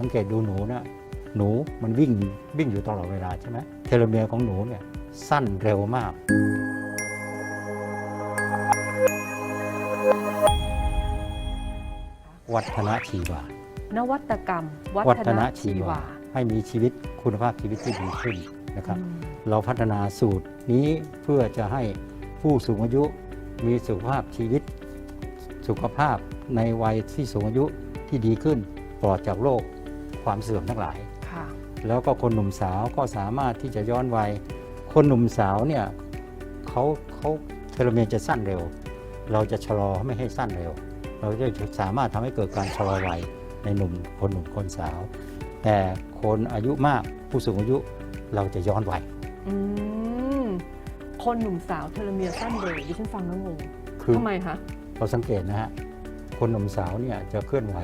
สังเกตดูหนูนะหนูมันวิ่งวิ่งอยู่ตลอดเวลาใช่ไหมเทโลเมียร์ของหนูเนี่ยสั้นเร็วมาก วัฒนชีวานวัตกรรม วัวัฒฒนนชีชีวาวา ให้มีชีวิตคุณภาพชีวิตที่ดีขึ้นนะครับอืมเราพัฒนาสูตรนี้เพื่อจะให้ผู้สูงอายุมีสุขภาพชีวิต สุขภาพในวัยที่สูงอายุที่ดีขึ้นปลอดจากโรค ความเสื่อมทั้งหลายค่ะแล้วก็คนหนุ่มสาวก็สามารถที่จะย้อนวัย คนหนุ่มสาวเนี่ยเขาเขาเทโลเมียร์จะสั้นเร็ว เราจะชะลอไม่ให้สั้นเร็ว เราจะสามารถทำให้เกิดการชะลอวัยในหนุ่มคนหนุ่มคนสาว แต่คนอายุมากผู้สูงอายุเราจะย้อนวัยอืมคนหนุ่มสาวเทเลเมียร์สั้นเร็วดิฉันฟังแล้วงงคือทำไมคะเราสังเกตนะฮะ คนหนุ่มสาวเนี่ยจะเคลื่อนไหว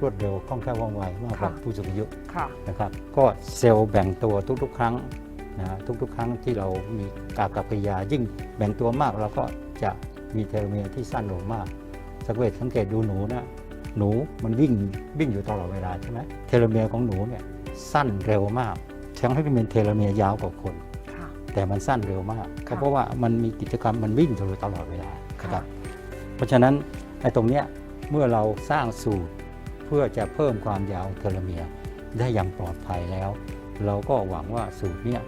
รวดเร็วคล่องแคล่วว่องไวมากกว่าผู้สูงอายุค่ะ นะครับ ก็เซลล์แบ่งตัวทุกๆ ครั้งนะทุกๆ ครั้งที่เรามีกากับกิริยายิ่งแบ่งตัวมากเราก็จะมีเทโลเมียร์ที่สั้นลงมากสังเกตสังเกตดูหนูนะหนูมันวิ่งวิ่งอยู่ตลอดเวลาใช่ไหมเทโลเมียร์ของหนูเนี่ยสั้นเร็วมากทั้งที่เป็นเทโลเมียร์ยาวกว่าคนค่ะแต่มันสั้นเร็วมากค่ะเพราะว่ามันมีกิจกรรมมันวิ่งอยู่ตลอดเวลาค่ะนะครับเพราะฉะนั้นไอ้ตรงเนี้ย เมื่อเราสร้างสูตรเพื่อจะเพิ่มความยาวเทโลเมียร์ได้อย่างปลอดภัยแล้ว เราก็หวังว่าสูตรเนี้ย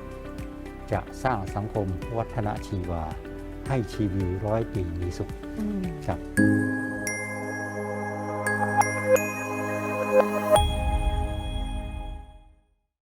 จะสร้างสังคมวัฒนชีวา ให้ชีวิตร้อยปีมีสุขอืมครับ